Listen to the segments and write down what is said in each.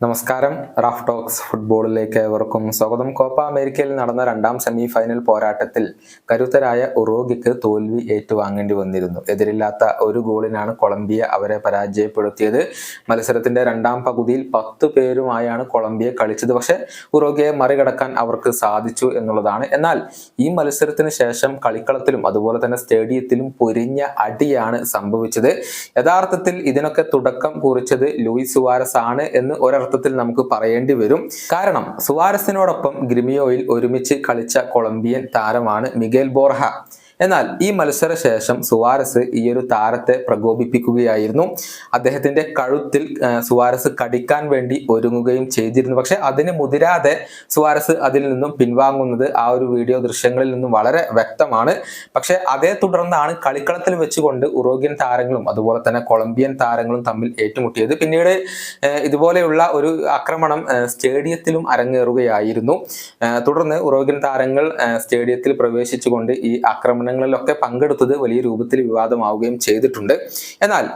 നമസ്കാരം. Raf talks ഫുട്ബോളിലേക്ക് ഏവർക്കും സ്വാഗതം. കോപ്പ അമേരിക്കയിൽ നടന്ന രണ്ടാം സെമി ഫൈനൽ പോരാട്ടത്തിൽ കരുത്തരായ ഉറോഗിക്ക് തോൽവി ഏറ്റുവാങ്ങേണ്ടി വന്നിരുന്നു. എതിരില്ലാത്ത ഒരു ഗോളിനാണ് കൊളംബിയ അവരെ പരാജയപ്പെടുത്തിയത്. മത്സരത്തിന്റെ രണ്ടാം പകുതിയിൽ പത്ത് പേരുമായാണ് കൊളംബിയ കളിച്ചത്. പക്ഷെ ഉറോഗിയെ മറികടക്കാൻ അവർക്ക് സാധിച്ചു എന്നുള്ളതാണ്. എന്നാൽ ഈ മത്സരത്തിന് ശേഷം കളിക്കളത്തിലും അതുപോലെ തന്നെ സ്റ്റേഡിയത്തിലും പൊരിഞ്ഞ അടിയാണ് സംഭവിച്ചത്. യഥാർത്ഥത്തിൽ ഇതിനൊക്കെ തുടക്കം കുറിച്ചത് ലൂയിസ് സുവാരസ് ആണ് എന്ന് ഒരർത്ഥത്തിൽ നമുക്ക് പറയേണ്ടി വരും. കാരണം സുവാരസിനോടൊപ്പം ഗ്രിമിയോയിൽ ഒരുമിച്ച് കളിച്ച കൊളംബിയൻ താരമാണ് മിഗേൽ ബോർഹ. എന്നാൽ ഈ മത്സര ശേഷം സുവാരസ് ഈ ഒരു താരത്തെ പ്രകോപിപ്പിക്കുകയായിരുന്നു. അദ്ദേഹത്തിന്റെ കഴുത്തിൽ സുവാരസ് കടിക്കാൻ വേണ്ടി ഒരുങ്ങുകയും ചെയ്തിരുന്നു. പക്ഷെ അതിന് മുതിരാതെ സുവാരസ് അതിൽ നിന്നും പിൻവാങ്ങുന്നത് ആ ഒരു വീഡിയോ ദൃശ്യങ്ങളിൽ നിന്നും വളരെ വ്യക്തമാണ്. പക്ഷെ അതേ തുടർന്നാണ് കളിക്കളത്തിൽ വെച്ചുകൊണ്ട് ഉറോഗ്യൻ താരങ്ങളും അതുപോലെ തന്നെ കൊളംബിയൻ താരങ്ങളും തമ്മിൽ ഏറ്റുമുട്ടിയത്. പിന്നീട് ഇതുപോലെയുള്ള ഒരു ആക്രമണം സ്റ്റേഡിയത്തിലും അരങ്ങേറുകയായിരുന്നു. തുടർന്ന് ഉറോഗ്യൻ താരങ്ങൾ സ്റ്റേഡിയത്തിൽ പ്രവേശിച്ചുകൊണ്ട് ഈ ആക്രമണങ്ങളിലൊക്കെ പങ്കെടുത്തത് വലിയ രൂപത്തിൽ വിവാദമാവുകയും ചെയ്തിട്ടുണ്ട്. എന്നാൽ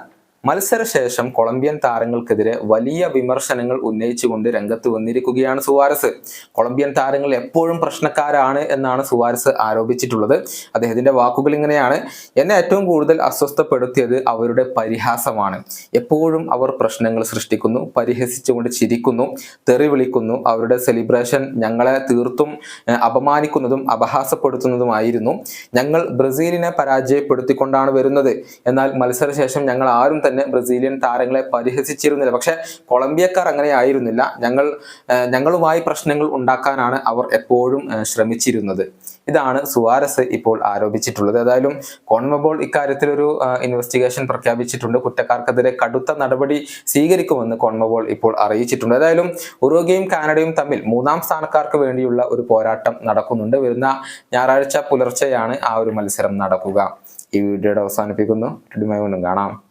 മത്സരശേഷം കൊളംബിയൻ താരങ്ങൾക്കെതിരെ വലിയ വിമർശനങ്ങൾ ഉന്നയിച്ചുകൊണ്ട് രംഗത്ത് വന്നിരിക്കുകയാണ് സുവാരസ്. കൊളംബിയൻ താരങ്ങൾ എപ്പോഴും പ്രശ്നക്കാരാണ് എന്നാണ് സുവാരസ് ആരോപിച്ചിട്ടുള്ളത്. അദ്ദേഹത്തിന്റെ വാക്കുകൾ ഇങ്ങനെയാണ്. എന്നെ ഏറ്റവും കൂടുതൽ അസ്വസ്ഥപ്പെടുത്തിയത് അവരുടെ പരിഹാസമാണ്. എപ്പോഴും അവർ പ്രശ്നങ്ങൾ സൃഷ്ടിക്കുന്നു പരിഹസിച്ചുകൊണ്ട് ചിരിക്കുന്നു തെറി വിളിക്കുന്നു അവരുടെ സെലിബ്രേഷൻ ഞങ്ങളെ തീർത്തും അപമാനിക്കുന്നതും അപഹാസപ്പെടുത്തുന്നതുമായിരുന്നു. ഞങ്ങൾ ബ്രസീലിനെ പരാജയപ്പെടുത്തിക്കൊണ്ടാണ് വരുന്നത്. എന്നാൽ മത്സരശേഷം ഞങ്ങൾ ആരും തന്നെ ബ്രസീലിയൻ താരങ്ങളെ പരിഹസിച്ചിരുന്നില്ല. പക്ഷേ കൊളംബിയക്കാർ അങ്ങനെ ആയിരുന്നില്ല. ഞങ്ങൾ ഞങ്ങളുമായി പ്രശ്നങ്ങൾ ഉണ്ടാക്കാനാണ് അവർ എപ്പോഴും ശ്രമിച്ചിരുന്നത്. ഇതാണ് സുവാരസ് ഇപ്പോൾ ആരോപിച്ചിട്ടുള്ളത്. ഏതായാലും കോൺമബോൾ ഇക്കാര്യത്തിൽ ഒരു ഇൻവെസ്റ്റിഗേഷൻ പ്രഖ്യാപിച്ചിട്ടുണ്ട്. കുറ്റക്കാർക്കെതിരെ കടുത്ത നടപടി സ്വീകരിക്കുമെന്ന് കോൺമബോൾ ഇപ്പോൾ അറിയിച്ചിട്ടുണ്ട്. ഏതായാലും ഉറുഗ്വയും കാനഡയും തമ്മിൽ മൂന്നാം സ്ഥാനക്കാർക്ക് വേണ്ടിയുള്ള ഒരു പോരാട്ടം നടക്കുന്നുണ്ട്. വരുന്ന ഞായറാഴ്ച പുലർച്ചെയാണ് ആ ഒരു മത്സരം നടക്കുക. ഈ വീഡിയോയുടെ അവസാനിപ്പിക്കുന്നു. കാണാം.